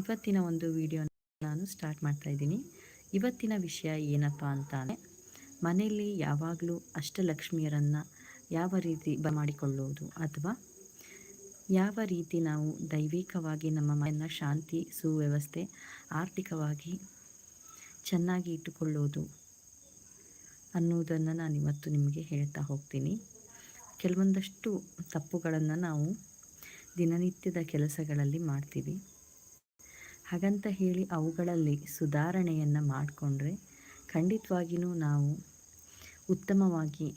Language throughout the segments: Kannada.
ಇವತ್ತಿನ ಒಂದು ವಿಡಿಯೋ ನಾನು ಸ್ಟಾರ್ಟ್ ಮಾಡ್ತಾ ಇದ್ದೀನಿ. ಇವತ್ತಿನ ವಿಷಯ ಏನಪ್ಪ ಅಂತಾನೆ, ಮನೆಯಲ್ಲಿ ಯಾವಾಗಲೂ ಅಷ್ಟಲಕ್ಷ್ಮಿಯರನ್ನು ಯಾವ ರೀತಿ ಮಾಡಿಕೊಳ್ಳುವುದು ಅಥವಾ ಯಾವ ರೀತಿ ನಾವು ದೈವಿಕವಾಗಿ ನಮ್ಮ ಮನೆಯನ್ನು ಶಾಂತಿ, ಸುವ್ಯವಸ್ಥೆ, ಆರ್ಥಿಕವಾಗಿ ಚೆನ್ನಾಗಿ ಇಟ್ಟುಕೊಳ್ಳೋದು ಅನ್ನುವುದನ್ನು ನಾನು ಇವತ್ತು ನಿಮಗೆ ಹೇಳ್ತಾ ಹೋಗ್ತೀನಿ. ಕೆಲವೊಂದಷ್ಟು ತಪ್ಪುಗಳನ್ನು ನಾವು ದಿನನಿತ್ಯದ ಕೆಲಸಗಳಲ್ಲಿ ಮಾಡ್ತೀವಿ. ಹಾಗಂತ ಹೇಳಿ ಅವುಗಳಲ್ಲಿ ಸುಧಾರಣೆಯನ್ನು ಮಾಡಿಕೊಂಡ್ರೆ ಖಂಡಿತವಾಗಿಯೂ ನಾವು ಉತ್ತಮವಾಗಿ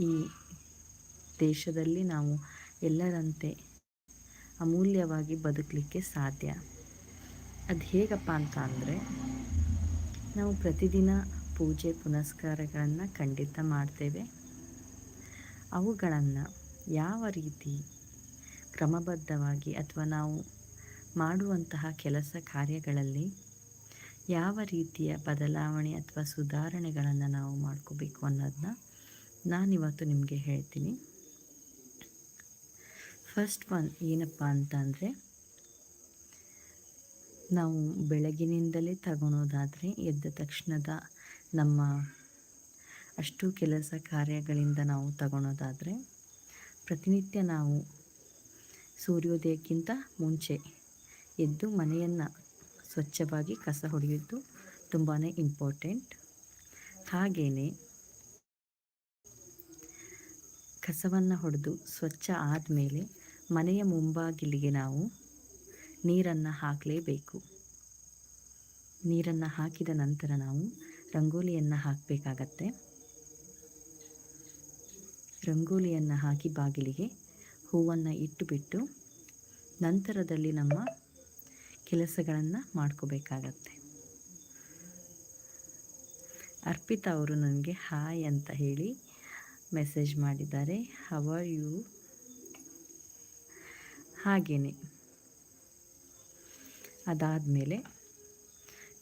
ಈ ದೇಶದಲ್ಲಿ ನಾವು ಎಲ್ಲರಂತೆ ಅಮೂಲ್ಯವಾಗಿ ಬದುಕಲಿಕ್ಕೆ ಸಾಧ್ಯ. ಅದು ಹೇಗಪ್ಪ ಅಂತ ಅಂದರೆ ನಾವು ಪ್ರತಿದಿನ ಪೂಜೆ ಪುನಸ್ಕಾರಗಳನ್ನು ಖಂಡಿತ ಮಾಡ್ತೇವೆ. ಅವುಗಳನ್ನು ಯಾವ ರೀತಿ ಕ್ರಮಬದ್ಧವಾಗಿ ಅಥವಾ ನಾವು ಮಾಡುವಂತಹ ಕೆಲಸ ಕಾರ್ಯಗಳಲ್ಲಿ ಯಾವ ರೀತಿಯ ಬದಲಾವಣೆ ಅಥವಾ ಸುಧಾರಣೆಗಳನ್ನು ನಾವು ಮಾಡ್ಕೋಬೇಕು ಅನ್ನೋದನ್ನ ನಾನಿವತ್ತು ನಿಮಗೆ ಹೇಳ್ತೀನಿ. ಫಸ್ಟ್ ಒನ್ ಏನಪ್ಪ ಅಂತಂದರೆ, ನಾವು ಬೆಳಗಿನಿಂದಲೇ ತಗೊಳೋದಾದರೆ ಎದ್ದ ತಕ್ಷಣದ ನಮ್ಮ ಅಷ್ಟು ಕೆಲಸ ಕಾರ್ಯಗಳಿಂದ ನಾವು ತಗೊಳೋದಾದರೆ, ಪ್ರತಿನಿತ್ಯ ನಾವು ಸೂರ್ಯೋದಯಕ್ಕಿಂತ ಮುಂಚೆ ಎದ್ದು ಮನೆಯನ್ನು ಸ್ವಚ್ಛವಾಗಿ ಕಸ ಹೊಡೆಯೋದು ತುಂಬಾ ಇಂಪಾರ್ಟೆಂಟ್ ಹಾಗೆಯೇ ಕಸವನ್ನು ಹೊಡೆದು ಸ್ವಚ್ಛ ಆದಮೇಲೆ ಮನೆಯ ಮುಂಬಾಗಿಲಿಗೆ ನಾವು ನೀರನ್ನು ಹಾಕಲೇಬೇಕು. ನೀರನ್ನು ಹಾಕಿದ ನಂತರ ನಾವು ರಂಗೋಲಿಯನ್ನು ಹಾಕಬೇಕಾಗತ್ತೆ. ರಂಗೋಲಿಯನ್ನು ಹಾಕಿ ಬಾಗಿಲಿಗೆ ಹೂವನ್ನು ಇಟ್ಟುಬಿಟ್ಟು ನಂತರದಲ್ಲಿ ನಮ್ಮ ಕೆಲಸಗಳನ್ನು ಮಾಡ್ಕೋಬೇಕಾಗತ್ತೆ. ಅರ್ಪಿತಾ ಅವರು ನನಗೆ ಹಾಯ್ ಅಂತ ಹೇಳಿ ಮೆಸೇಜ್ ಮಾಡಿದ್ದಾರೆ. ಹವರ್ ಯು ಹಾಗೆಯೇ ಅದಾದಮೇಲೆ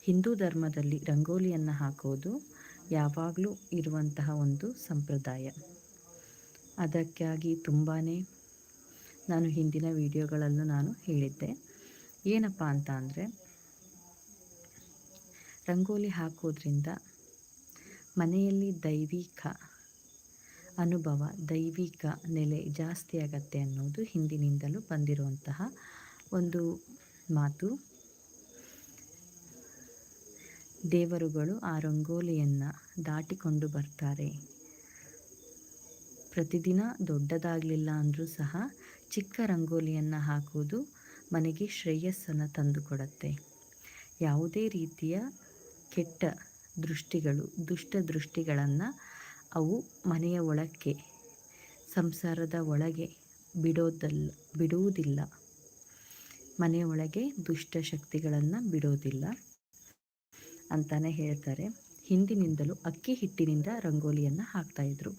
ಹಿಂದೂ ಧರ್ಮದಲ್ಲಿ ರಂಗೋಲಿಯನ್ನು ಹಾಕೋದು ಯಾವಾಗಲೂ ಇರುವಂತಹ ಒಂದು ಸಂಪ್ರದಾಯ. ಅದಕ್ಕಾಗಿ ತುಂಬಾ ನಾನು ಹಿಂದಿನ ವಿಡಿಯೋಗಳಲ್ಲೂ ನಾನು ಹೇಳಿದ್ದೆ. ಏನಪ್ಪ ಅಂತ ಅಂದರೆ, ರಂಗೋಲಿ ಹಾಕೋದ್ರಿಂದ ಮನೆಯಲ್ಲಿ ದೈವಿಕ ಅನುಭವ, ದೈವಿಕ ನೆಲೆ ಜಾಸ್ತಿ ಆಗತ್ತೆ ಅನ್ನೋದು ಹಿಂದಿನಿಂದಲೂ ಬಂದಿರುವಂತಹ ಒಂದು ಮಾತು. ದೇವರುಗಳು ಆ ರಂಗೋಲಿಯನ್ನು ದಾಟಿಕೊಂಡು ಬರ್ತಾರೆ. ಪ್ರತಿದಿನ ದೊಡ್ಡದಾಗಲಿಲ್ಲ ಅಂದರೂ ಸಹ ಚಿಕ್ಕ ರಂಗೋಲಿಯನ್ನು ಹಾಕುವುದು ಮನೆಗೆ ಶ್ರೇಯಸ್ಸನ್ನು ತಂದುಕೊಡುತ್ತೆ. ಯಾವುದೇ ರೀತಿಯ ಕೆಟ್ಟ ದೃಷ್ಟಿಗಳು, ದುಷ್ಟ ದೃಷ್ಟಿಗಳನ್ನು ಅವು ಮನೆಯ ಒಳಕ್ಕೆ, ಸಂಸಾರದ ಒಳಗೆ ಬಿಡೋದಲ್ಲ, ಬಿಡುವುದಿಲ್ಲ. ಮನೆಯ ಒಳಗೆ ದುಷ್ಟ ಶಕ್ತಿಗಳನ್ನು ಬಿಡೋದಿಲ್ಲ ಅಂತಲೇ ಹೇಳ್ತಾರೆ. ಹಿಂದಿನಿಂದಲೂ ಅಕ್ಕಿ ಹಿಟ್ಟಿನಿಂದ ರಂಗೋಲಿಯನ್ನು ಹಾಕ್ತಾಯಿದ್ರು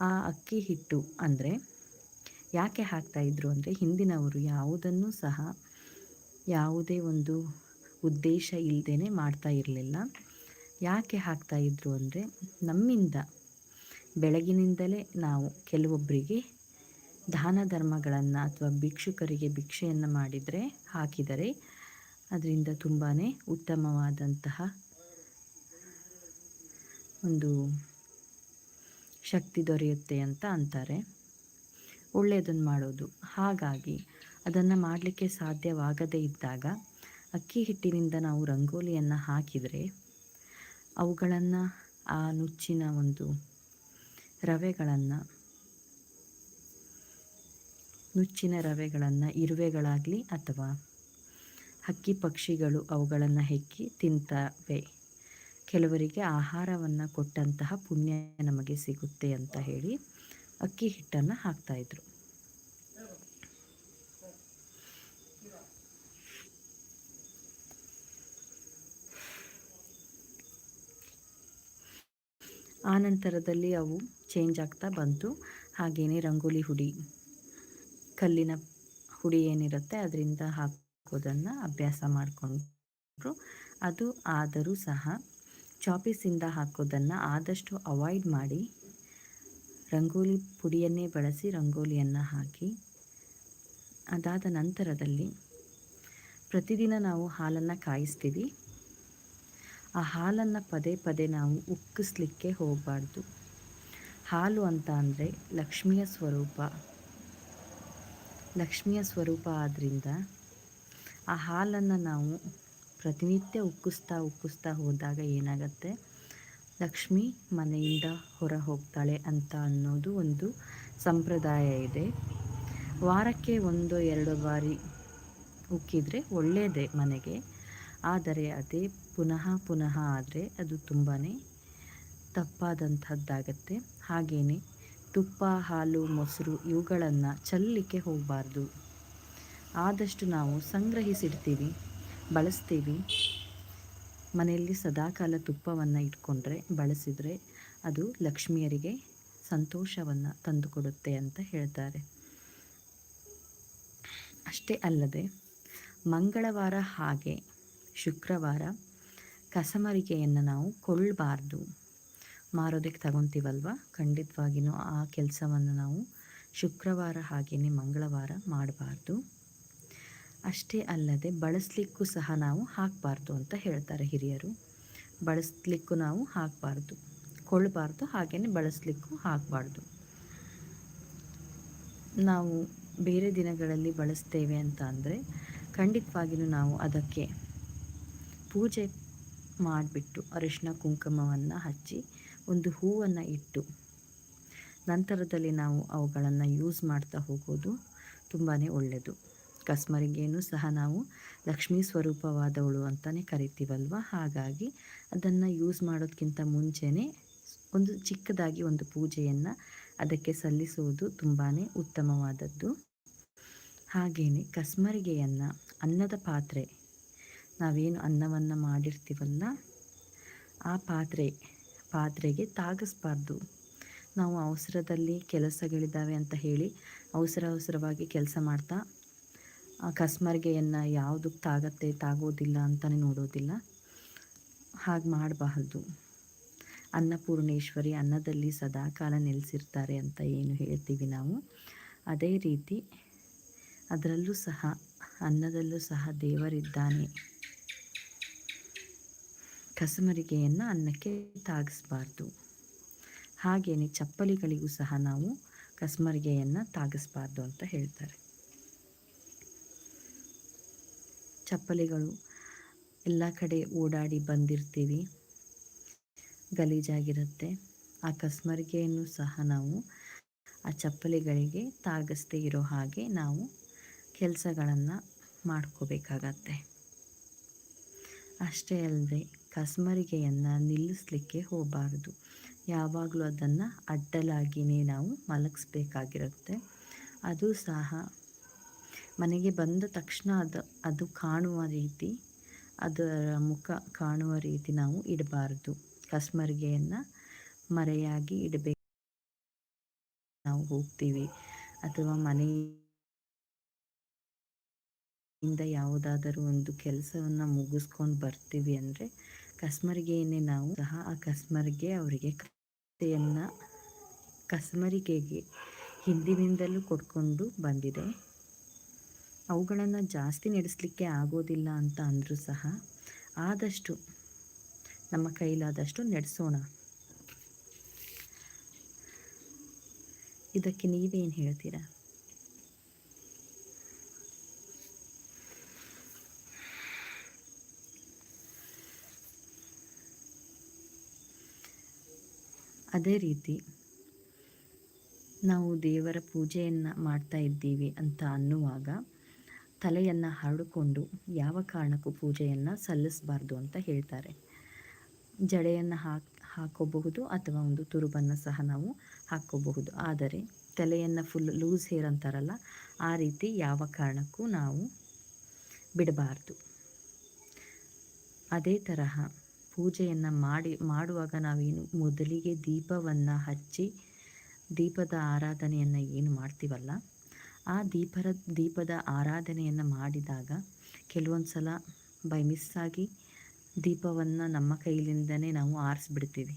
ಆ ಅಕ್ಕಿ ಹಿಟ್ಟು ಅಂದರೆ ಯಾಕೆ ಹಾಕ್ತಾಯಿದ್ರು ಅಂದರೆ ಹಿಂದಿನವರು ಯಾವುದನ್ನು ಸಹ ಯಾವುದೇ ಒಂದು ಉದ್ದೇಶ ಇಲ್ಲದೇ ಮಾಡ್ತಾ ಇರಲಿಲ್ಲ. ಯಾಕೆ ಹಾಕ್ತಾಯಿದ್ರು ಅಂದರೆ ನಮ್ಮಿಂದ, ಬೆಳಗಿನಿಂದಲೇ ನಾವು ಕೆಲವೊಬ್ಬರಿಗೆ ದಾನ ಧರ್ಮಗಳನ್ನು ಅಥವಾ ಭಿಕ್ಷುಕರಿಗೆ ಭಿಕ್ಷೆಯನ್ನು ಮಾಡಿದರೆ ಹಾಕಿದರೆ ಅದರಿಂದ ತುಂಬಾ ಉತ್ತಮವಾದಂತಹ ಒಂದು ಶಕ್ತಿ ದೊರೆಯುತ್ತೆ ಅಂತ ಅಂತಾರೆ. ಒಳ್ಳೆಯದನ್ನು ಮಾಡೋದು. ಹಾಗಾಗಿ ಅದನ್ನು ಮಾಡಲಿಕ್ಕೆ ಸಾಧ್ಯವಾಗದೇ ಇದ್ದಾಗ ಅಕ್ಕಿ ಹಿಟ್ಟಿನಿಂದ ನಾವು ರಂಗೋಲಿಯನ್ನು ಹಾಕಿದರೆ ಅವುಗಳನ್ನು ಆ ನುಚ್ಚಿನ ಒಂದು ರವೆಗಳನ್ನು ನುಚ್ಚಿನ ರವೆಗಳನ್ನು, ಇರುವೆಗಳಾಗಲಿ ಅಥವಾ ಹಕ್ಕಿ ಪಕ್ಷಿಗಳು ಅವುಗಳನ್ನು ಹೆಕ್ಕಿ ತಿಂತವೆ. ಕೆಲವರಿಗೆ ಆಹಾರವನ್ನು ಕೊಟ್ಟಂತಹ ಪುಣ್ಯ ನಮಗೆ ಸಿಗುತ್ತೆ ಅಂತ ಹೇಳಿ ಅಕ್ಕಿ ಹಿಟ್ಟನ್ನು ಹಾಕ್ತಾಯಿದ್ರು ಆನಂತರದಲ್ಲಿ ಅವು ಚೇಂಜ್ ಆಗ್ತಾ ಬಂತು. ಹಾಗೆಯೇ ರಂಗೋಲಿ ಹುಡಿ, ಕಲ್ಲಿನ ಹುಡಿ ಏನಿರುತ್ತೆ ಅದರಿಂದ ಹಾಕೋದನ್ನು ಅಭ್ಯಾಸ ಮಾಡಿಕೊಂಡ್ರು. ಅದು ಆದರೂ ಸಹ ಚಾಪೀಸಿಂದ ಹಾಕೋದನ್ನು ಆದಷ್ಟು ಅವಾಯ್ಡ್ ಮಾಡಿ ರಂಗೋಲಿ ಪುಡಿಯನ್ನೇ ಬಳಸಿ ರಂಗೋಲಿಯನ್ನು ಹಾಕಿ, ಅದಾದ ನಂತರದಲ್ಲಿ ಪ್ರತಿದಿನ ನಾವು ಹಾಲನ್ನು ಕಾಯಿಸ್ತೀವಿ. ಆ ಹಾಲನ್ನು ಪದೇ ಪದೇ ನಾವು ಉಕ್ಕಿಸ್ಲಿಕ್ಕೆ ಹೋಗಬಾರ್ದು. ಹಾಲು ಅಂತ ಅಂದರೆ ಲಕ್ಷ್ಮಿಯ ಸ್ವರೂಪ. ಲಕ್ಷ್ಮಿಯ ಸ್ವರೂಪ ಆದ್ದರಿಂದ ಆ ಹಾಲನ್ನು ನಾವು ಪ್ರತಿನಿತ್ಯ ಉಕ್ಕಿಸ್ತಾ ಉಕ್ಕಿಸ್ತಾ ಹೋದಾಗ ಏನಾಗುತ್ತೆ? ಲಕ್ಷ್ಮಿ ಮನೆಯಿಂದ ಹೊರ ಹೋಗ್ತಾಳೆ ಅಂತ ಅನ್ನೋದು ಒಂದು ಸಂಪ್ರದಾಯ ಇದೆ. ವಾರಕ್ಕೆ ಒಂದು, ಎರಡು ಬಾರಿ ಉಕ್ಕಿದರೆ ಒಳ್ಳೆಯದೇ ಮನೆಗೆ. ಆದರೆ ಅದೇ ಪುನಃ ಪುನಃ ಆದರೆ ಅದು ತುಂಬಾ ತಪ್ಪಾದಂಥದ್ದಾಗತ್ತೆ. ಹಾಗೆಯೇ ತುಪ್ಪ, ಹಾಲು, ಮೊಸರು ಇವುಗಳನ್ನು ಚಲ್ಲಲಿಕ್ಕೆ ಹೋಗಬಾರ್ದು. ಆದಷ್ಟು ನಾವು ಸಂಗ್ರಹಿಸಿಡ್ತೀವಿ, ಬಳಸ್ತೀವಿ. ಮನೆಯಲ್ಲಿ ಸದಾಕಾಲ ತುಪ್ಪವನ್ನು ಇಟ್ಕೊಂಡ್ರೆ, ಬಳಸಿದರೆ ಅದು ಲಕ್ಷ್ಮಿಯರಿಗೆ ಸಂತೋಷವನ್ನು ತಂದುಕೊಡುತ್ತೆ ಅಂತ ಹೇಳ್ತಾರೆ. ಅಷ್ಟೇ ಅಲ್ಲದೆ, ಮಂಗಳವಾರ ಹಾಗೆ ಶುಕ್ರವಾರ ಕಸಮರಿಗೆಯನ್ನು ನಾವು ಕೊಳ್ಳಬಾರ್ದು ಮಾರೋದಕ್ಕೆ ತಗೊತೀವಲ್ವ? ಖಂಡಿತವಾಗಿಯೂ ಆ ಕೆಲಸವನ್ನು ನಾವು ಶುಕ್ರವಾರ ಹಾಗೆಯೇ ಮಂಗಳವಾರ ಮಾಡಬಾರ್ದು. ಅಷ್ಟೇ ಅಲ್ಲದೆ ಬಳಸಲಿಕ್ಕೂ ಸಹ ನಾವು ಹಾಕಬಾರ್ದು ಅಂತ ಹೇಳ್ತಾರೆ ಹಿರಿಯರು. ಬಳಸಲಿಕ್ಕೂ ನಾವು ಹಾಕಬಾರ್ದು. ಕೊಳ್ಳಬಾರ್ದು ಹಾಗೆಯೇ ಬಳಸಲಿಕ್ಕೂ ಹಾಕಬಾರ್ದು. ನಾವು ಬೇರೆ ದಿನಗಳಲ್ಲಿ ಬಳಸ್ತೇವೆ ಅಂತ ಅಂದರೆ ಖಂಡಿತವಾಗಿಯೂ ನಾವು ಅದಕ್ಕೆ ಪೂಜೆ ಮಾಡಿಬಿಟ್ಟು ಅರಿಶಿನ ಕುಂಕುಮವನ್ನು ಹಚ್ಚಿ ಒಂದು ಹೂವನ್ನು ಇಟ್ಟು ನಂತರದಲ್ಲಿ ನಾವು ಅವುಗಳನ್ನು ಯೂಸ್ ಮಾಡ್ತಾ ಹೋಗೋದು ತುಂಬಾ ಒಳ್ಳೆಯದು ಕಸ್ಮರಿಗೇನು ಸಹ ನಾವು ಲಕ್ಷ್ಮೀ ಸ್ವರೂಪವಾದವಳು ಅಂತಲೇ ಕರಿತೀವಲ್ವ? ಹಾಗಾಗಿ ಅದನ್ನು ಯೂಸ್ ಮಾಡೋದಕ್ಕಿಂತ ಮುಂಚೆನೆ ಒಂದು ಚಿಕ್ಕದಾಗಿ ಒಂದು ಪೂಜೆಯನ್ನು ಅದಕ್ಕೆ ಸಲ್ಲಿಸುವುದು ತುಂಬಾ ಉತ್ತಮವಾದದ್ದು. ಹಾಗೆಯೇ ಕಸ್ಮರಿಗೆಯನ್ನು ಅನ್ನದ ಪಾತ್ರೆ, ನಾವೇನು ಅನ್ನವನ್ನು ಮಾಡಿರ್ತೀವಲ್ಲ, ಆ ಪಾತ್ರೆ, ಪಾತ್ರೆಗೆ ತಾಗಿಸ್ಬಾರ್ದು. ನಾವು ಅವಸರದಲ್ಲಿ ಕೆಲಸಗಳಿದ್ದಾವೆ ಅಂತ ಹೇಳಿ ಅವಸರ ಅವಸರವಾಗಿ ಕೆಲಸ ಮಾಡ್ತಾ ಕಸ್ಮರಿಗೆಯನ್ನು ಯಾವುದಕ್ಕೆ ತಾಗತ್ತೆ, ತಾಗೋದಿಲ್ಲ ಅಂತಲೇ ನೋಡೋದಿಲ್ಲ. ಹಾಗೆ ಮಾಡಬಾರ್ದು. ಅನ್ನಪೂರ್ಣೇಶ್ವರಿ ಅನ್ನದಲ್ಲಿ ಸದಾಕಾಲ ನೆಲೆಸಿರ್ತಾರೆ ಅಂತ ಏನು ಹೇಳ್ತೀವಿ ನಾವು. ಅದೇ ರೀತಿ ಅದರಲ್ಲೂ ಸಹ, ಅನ್ನದಲ್ಲೂ ಸಹ ದೇವರಿದ್ದಾನೆ. ಕಸಮರಿಗೆಯನ್ನು ಅನ್ನಕ್ಕೆ ತಾಗಿಸ್ಬಾರ್ದು. ಹಾಗೆಯೇ ಚಪ್ಪಲಿಗಳಿಗೂ ಸಹ ನಾವು ಕಸ್ಮರಿಗೆಯನ್ನು ತಾಗಿಸ್ಬಾರ್ದು ಅಂತ ಹೇಳ್ತಾರೆ. ಚಪ್ಪಲಿಗಳು ಎಲ್ಲ ಕಡೆ ಓಡಾಡಿ ಬಂದಿರ್ತೀವಿ. ಗಲೀಜಾಗಿರುತ್ತೆ. ಆ ಕಸ್ಮರಿಗೆಯನ್ನು ಸಹ ನಾವು ಆ ಚಪ್ಪಲಿಗಳಿಗೆ ತಾಗಿಸ್ದೇ ಇರೋ ಹಾಗೆ ನಾವು ಕೆಲಸಗಳನ್ನು ಮಾಡ್ಕೋಬೇಕಾಗತ್ತೆ. ಅಷ್ಟೇ ಅಲ್ಲದೆ ಕಸ್ಮರಿಗೆಯನ್ನು ನಿಲ್ಲಿಸಲಿಕ್ಕೆ ಹೋಗಬಾರ್ದು. ಯಾವಾಗಲೂ ಅದನ್ನು ಅಡ್ಡಲಾಗಿಯೇ ನಾವು ಮಲಗಿಸ್ಬೇಕಾಗಿರುತ್ತೆ. ಅದು ಸಹ ಮನೆಗೆ ಬಂದ ತಕ್ಷಣ ಅದು ಅದು ಕಾಣುವ ರೀತಿ, ಅದರ ಮುಖ ಕಾಣುವ ರೀತಿ ನಾವು ಇಡಬಾರ್ದು. ಕಸ್ಮರಿಗೆಯನ್ನು ಮರೆಯಾಗಿ ಇಡಬೇಕು. ನಾವು ಹೋಗ್ತೀವಿ. ಅಥವಾ ಮನೆ ಇಂದ ಯಾವುದಾದರೂ ಒಂದು ಕೆಲಸವನ್ನು ಮುಗಿಸ್ಕೊಂಡು ಬರ್ತೀವಿ ಅಂದರೆ ಕಸ್ಮರಿಗೆಯನ್ನೇ ನಾವು ಸಹ ಆ ಕಸ್ಮರಿಗೆ ಅವರಿಗೆ ಕಥೆಯನ್ನು ಕಸ್ಮರಿಗೆಗೆ ಹಿಂದಿನಿಂದಲೂ ಕೊಡ್ಕೊಂಡು ಬಂದಿದೆ. ಅವುಗಳನ್ನು ಜಾಸ್ತಿ ನಡೆಸಲಿಕ್ಕೆ ಆಗೋದಿಲ್ಲ ಅಂತ ಅಂದರೂ ಸಹ ಆದಷ್ಟು, ನಮ್ಮ ಕೈಲಾದಷ್ಟು ನಡೆಸೋಣ. ಇದಕ್ಕೆ ನೀವೇನು ಹೇಳ್ತೀರಾ? ಅದೇ ರೀತಿ ನಾವು ದೇವರ ಪೂಜೆಯನ್ನು ಮಾಡ್ತಾ ಇದ್ದೀವಿ ಅಂತ ಅನ್ನುವಾಗ ತಲೆಯನ್ನು ಹರಡಿಕೊಂಡು ಯಾವ ಕಾರಣಕ್ಕೂ ಪೂಜೆಯನ್ನು ಸಲ್ಲಿಸಬಾರ್ದು ಅಂತ ಹೇಳ್ತಾರೆ. ಜಡೆಯನ್ನು ಹಾಕಿ, ಹಾಕೋಬಹುದು ಅಥವಾ ಒಂದು ತುರುಬನ್ನು ಸಹ ನಾವು ಹಾಕ್ಕೋಬಹುದು ಆದರೆ ತಲೆಯನ್ನು ಫುಲ್ ಲೂಸ್ ಹೇರ್ ಅಂತಾರಲ್ಲ, ಆ ರೀತಿ ಯಾವ ಕಾರಣಕ್ಕೂ ನಾವು ಬಿಡಬಾರ್ದು. ಅದೇ ತರಹ ಪೂಜೆಯನ್ನು ಮಾಡಿ, ಮಾಡುವಾಗ ನಾವೇನು ಮೊದಲಿಗೆ ದೀಪವನ್ನು ಹಚ್ಚಿ, ದೀಪದ ಆರಾಧನೆಯನ್ನು ಏನು ಮಾಡ್ತೀವಲ್ಲ ಆ ದೀಪರ, ದೀಪದ ಆರಾಧನೆಯನ್ನು ಮಾಡಿದಾಗ ಕೆಲವೊಂದು ಸಲ ಬೈ ಮಿಸ್ಸಾಗಿ ದೀಪವನ್ನು ನಮ್ಮ ಕೈಲಿಂದನೇ ನಾವು ಆರಿಸ್ಬಿಡ್ತೀವಿ.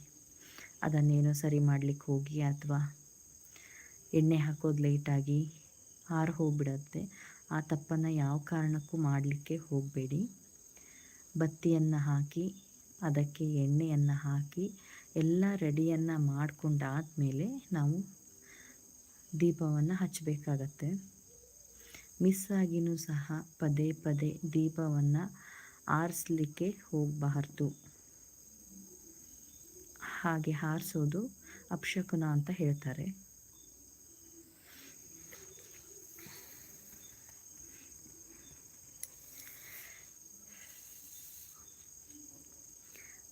ಅದನ್ನೇನೋ ಸರಿ ಮಾಡಲಿಕ್ಕೆ ಹೋಗಿ ಅಥವಾ ಎಣ್ಣೆ ಹಾಕೋದು ಲೇಟಾಗಿ ಹಾರು ಹೋಗಿಬಿಡತ್ತೆ. ಆ ತಪ್ಪನ್ನು ಯಾವ ಕಾರಣಕ್ಕೂ ಮಾಡಲಿಕ್ಕೆ ಹೋಗಬೇಡಿ. ಬತ್ತಿಯನ್ನು ಹಾಕಿ, ಅದಕ್ಕೆ ಎಣ್ಣೆಯನ್ನು ಹಾಕಿ, ಎಲ್ಲ ರೆಡಿಯನ್ನು ಮಾಡಿಕೊಂಡಾದಮೇಲೆ ನಾವು ದೀಪವನ್ನು ಹಚ್ಚಬೇಕಾಗತ್ತೆ. ಮಿಸ್ ಆಗಿನೂ ಸಹ ಪದೇ ಪದೇ ದೀಪವನ್ನು ಆರಿಸ್ಲಿಕ್ಕೆ ಹೋಗಬಾರ್ದು. ಹಾಗೆ ಹಾರಿಸೋದು ಅಪಶಕುನ ಅಂತ ಹೇಳ್ತಾರೆ.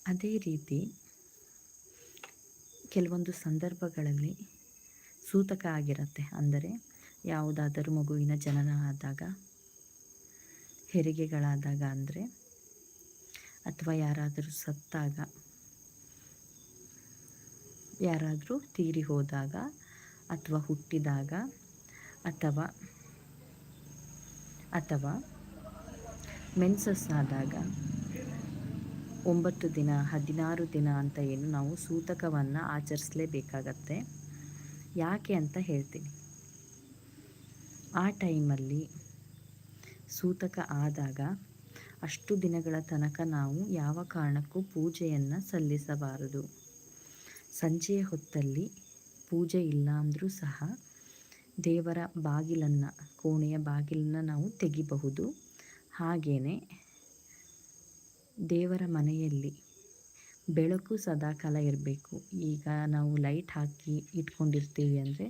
ಅದೇ ರೀತಿ ಕೆಲವೊಂದು ಸಂದರ್ಭಗಳಲ್ಲಿ ಸೂತಕ ಆಗಿರುತ್ತೆ. ಅಂದರೆ ಯಾವುದಾದರೂ ಮಗುವಿನ ಜನನ ಆದಾಗ, ಹೆರಿಗೆಗಳಾದಾಗ ಅಂದರೆ, ಅಥವಾ ಯಾರಾದರೂ ಸತ್ತಾಗ, ಯಾರಾದರೂ ತೀರಿ ಹೋದಾಗ ಅಥವಾ ಹುಟ್ಟಿದಾಗ ಅಥವಾ ಅಥವಾ ಮೆನ್ಸಸ್ ಆದಾಗ ಒಂಬತ್ತು ದಿನ, ಹದಿನಾರು ದಿನ ಅಂತ ಏನು ನಾವು ಸೂತಕವನ್ನು ಆಚರಿಸಲೇಬೇಕಾಗತ್ತೆ. ಯಾಕೆ ಅಂತ ಹೇಳ್ತೀನಿ. ಆ ಟೈಮಲ್ಲಿ ಸೂತಕ ಆದಾಗ ಅಷ್ಟು ದಿನಗಳ ತನಕ ನಾವು ಯಾವ ಕಾರಣಕ್ಕೂ ಪೂಜೆಯನ್ನು ಸಲ್ಲಿಸಬಾರದು. ಸಂಜೆಯ ಹೊತ್ತಲ್ಲಿ ಪೂಜೆ ಇಲ್ಲ ಅಂದರೂ ಸಹ ದೇವರ ಬಾಗಿಲನ್ನು, ಕೋಣೆಯ ಬಾಗಿಲನ್ನು ನಾವು ತೆಗಿಬಹುದು. ಹಾಗೆಯೇ ದೇವರ ಮನೆಯಲ್ಲಿ ಬೆಳಕು ಸದಾಕಾಲ ಇರಬೇಕು. ಈಗ ನಾವು ಲೈಟ್ ಹಾಕಿ ಇಟ್ಕೊಂಡಿರ್ತೀವಿ ಅಂದರೆ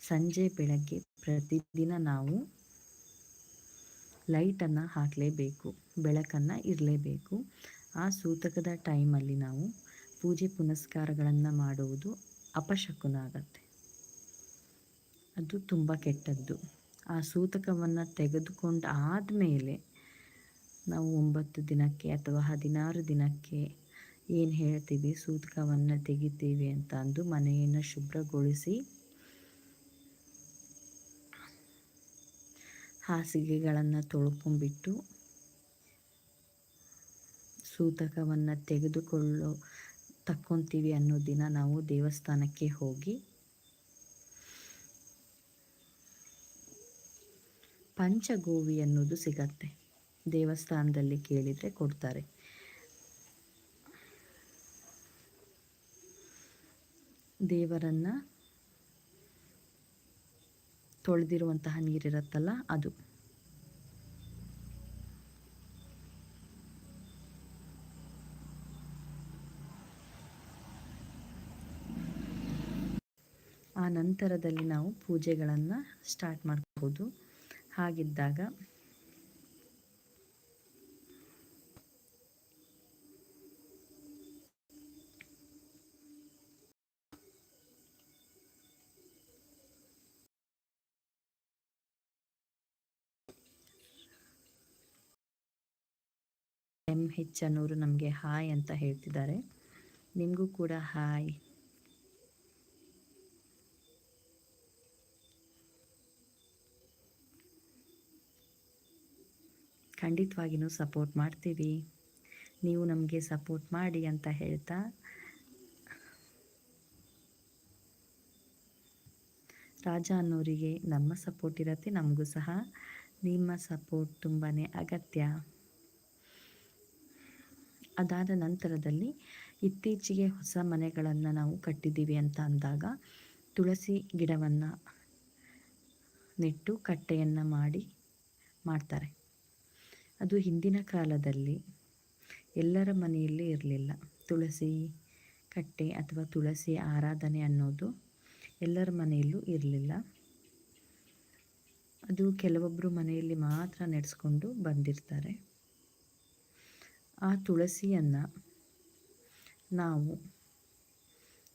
ಸಂಜೆ ಬೆಳಗ್ಗೆ ಪ್ರತಿದಿನ ನಾವು ಲೈಟನ್ನು ಹಾಕಲೇಬೇಕು, ಬೆಳಕನ್ನು ಇರಲೇಬೇಕು. ಆ ಸೂತಕದ ಟೈಮಲ್ಲಿ ನಾವು ಪೂಜೆ ಪುನಸ್ಕಾರಗಳನ್ನು ಮಾಡುವುದು ಅಪಶಕುನ ಆಗತ್ತೆ ಅದು ತುಂಬ ಕೆಟ್ಟದ್ದು. ಆ ಸೂತಕವನ್ನು ತೆಗೆದುಕೊಂಡು ಆದಮೇಲೆ ನಾವು ಒಂಬತ್ತು ದಿನಕ್ಕೆ ಅಥವಾ ಹದಿನಾರು ದಿನಕ್ಕೆ ಏನು ಹೇಳ್ತೀವಿ? ಸೂತಕವನ್ನು ತೆಗಿತೀವಿ ಅಂತ ಅಂದು ಮನೆಯನ್ನು ಶುಭ್ರಗೊಳಿಸಿ ಹಾಸಿಗೆಗಳನ್ನು ತೊಳ್ಕೊಂಬಿಟ್ಟು ಸೂತಕವನ್ನು ತೆಗೆದುಕೊಳ್ಳೋ ತಕ್ಕೊತೀವಿ ಅನ್ನೋ ದಿನ ನಾವು ದೇವಸ್ಥಾನಕ್ಕೆ ಹೋಗಿ ಪಂಚಗೋವಿ ಅನ್ನೋದು ಸಿಗತ್ತೆ. ದೇವಸ್ಥಾನದಲ್ಲಿ ಕೇಳಿದರೆ ಕೊಡ್ತಾರೆ. ದೇವರನ್ನು ತೊಳೆದಿರುವಂತಹ ನೀರಿರುತ್ತಲ್ಲ ಅದು. ಆ ನಂತರದಲ್ಲಿ ನಾವು ಪೂಜೆಗಳನ್ನು ಸ್ಟಾರ್ಟ್ ಮಾಡ್ಬೋದು ಹಾಗಿದ್ದಾಗ ಎಂ ಹೆಚ್ ಅನ್ನೋರು ನಮಗೆ ಹಾಯ್ ಅಂತ ಹೇಳ್ತಿದ್ದಾರೆ. ನಿಮಗೂ ಕೂಡ ಹಾಯ್. ಖಂಡಿತವಾಗಿಯೂ ಸಪೋರ್ಟ್ ಮಾಡ್ತೀವಿ. ನೀವು ನಮಗೆ ಸಪೋರ್ಟ್ ಮಾಡಿ ಅಂತ ಹೇಳ್ತಾ. ರಾಜ ಅನ್ನೋರಿಗೆ ನಮ್ಮ ಸಪೋರ್ಟ್ ಇರುತ್ತೆ, ನಮಗೂ ಸಹ. ನಿಮ್ಮ ಸಪೋರ್ಟ್ ತುಂಬಾ ಅಗತ್ಯ. ಅದಾದ ನಂತರದಲ್ಲಿ ಇತ್ತೀಚೆಗೆ ಹೊಸ ಮನೆಗಳನ್ನು ನಾವು ಕಟ್ಟಿದ್ದೀವಿ ಅಂತ ಅಂದಾಗ ತುಳಸಿ ಗಿಡವನ್ನು ನೆಟ್ಟು ಕಟ್ಟೆಯನ್ನು ಮಾಡಿ ಮಾಡ್ತಾರೆ. ಅದು ಹಿಂದಿನ ಕಾಲದಲ್ಲಿ ಎಲ್ಲರ ಮನೆಯಲ್ಲಿ ಇರಲಿಲ್ಲ. ತುಳಸಿ ಕಟ್ಟೆ ಅಥವಾ ತುಳಸಿ ಆರಾಧನೆ ಅನ್ನೋದು ಎಲ್ಲರ ಮನೆಯಲ್ಲೂ ಇರಲಿಲ್ಲ. ಅದು ಕೆಲವೊಬ್ಬರು ಮನೆಯಲ್ಲಿ ಮಾತ್ರ ನಡೆಸ್ಕೊಂಡು ಬಂದಿರ್ತಾರೆ. ಆ ತುಳಸಿಯನ್ನು ನಾವು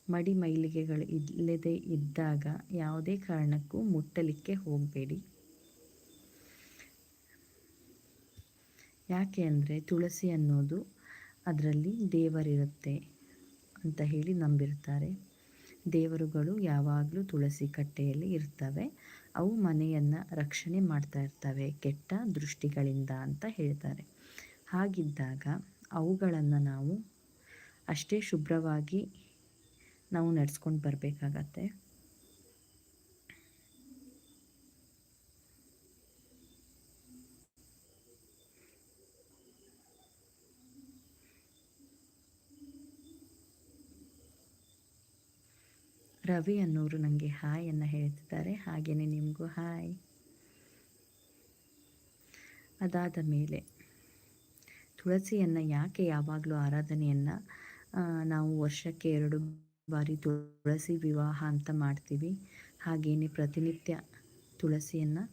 ಮಡಿ ಮೈಲಿಗೆಗಳು ಇಲ್ಲದೆ ಇದ್ದಾಗ ಯಾವುದೇ ಕಾರಣಕ್ಕೂ ಮುಟ್ಟಲಿಕ್ಕೆ ಹೋಗಬೇಡಿ. ಯಾಕೆ ಅಂದರೆ ತುಳಸಿ ಅನ್ನೋದು ಅದರಲ್ಲಿ ದೇವರಿರುತ್ತೆ ಅಂತ ಹೇಳಿ ನಂಬಿರ್ತಾರೆ. ದೇವರುಗಳು ಯಾವಾಗಲೂ ತುಳಸಿ ಕಟ್ಟೆಯಲ್ಲಿ ಇರ್ತವೆ. ಅವು ಮನೆಯನ್ನು ರಕ್ಷಣೆ ಮಾಡ್ತಾ ಇರ್ತವೆ, ಕೆಟ್ಟ ದೃಷ್ಟಿಗಳಿಂದ ಅಂತ ಹೇಳ್ತಾರೆ. ಹಾಗಿದ್ದಾಗ ಅವುಗಳನ್ನು ನಾವು ಅಷ್ಟೇ ಶುಭ್ರವಾಗಿ ನಾವು ನಡೆಸ್ಕೊಂಡು ಬರಬೇಕಾಗತ್ತೆ. ರವಿ ಅನ್ನೋರು ನನಗೆ ಹಾಯ್ ಅನ್ನು ಹೇಳ್ತಿದ್ದಾರೆ. ಹಾಗೆಯೇ ನಿಮಗೂ ಹಾಯ್ ಅದಾದ ಮೇಲೆ ತುಳಸಿಯನ್ನು ಯಾಕೆ ಯಾವಾಗಲೂ ಆರಾಧನೆಯನ್ನು ನಾವು ವರ್ಷಕ್ಕೆ ಎರಡು ಬಾರಿ ತುಳಸಿ ವಿವಾಹ ಅಂತ ಮಾಡ್ತೀವಿ. ಹಾಗೆಯೇ ಪ್ರತಿನಿತ್ಯ ತುಳಸಿಯನ್ನು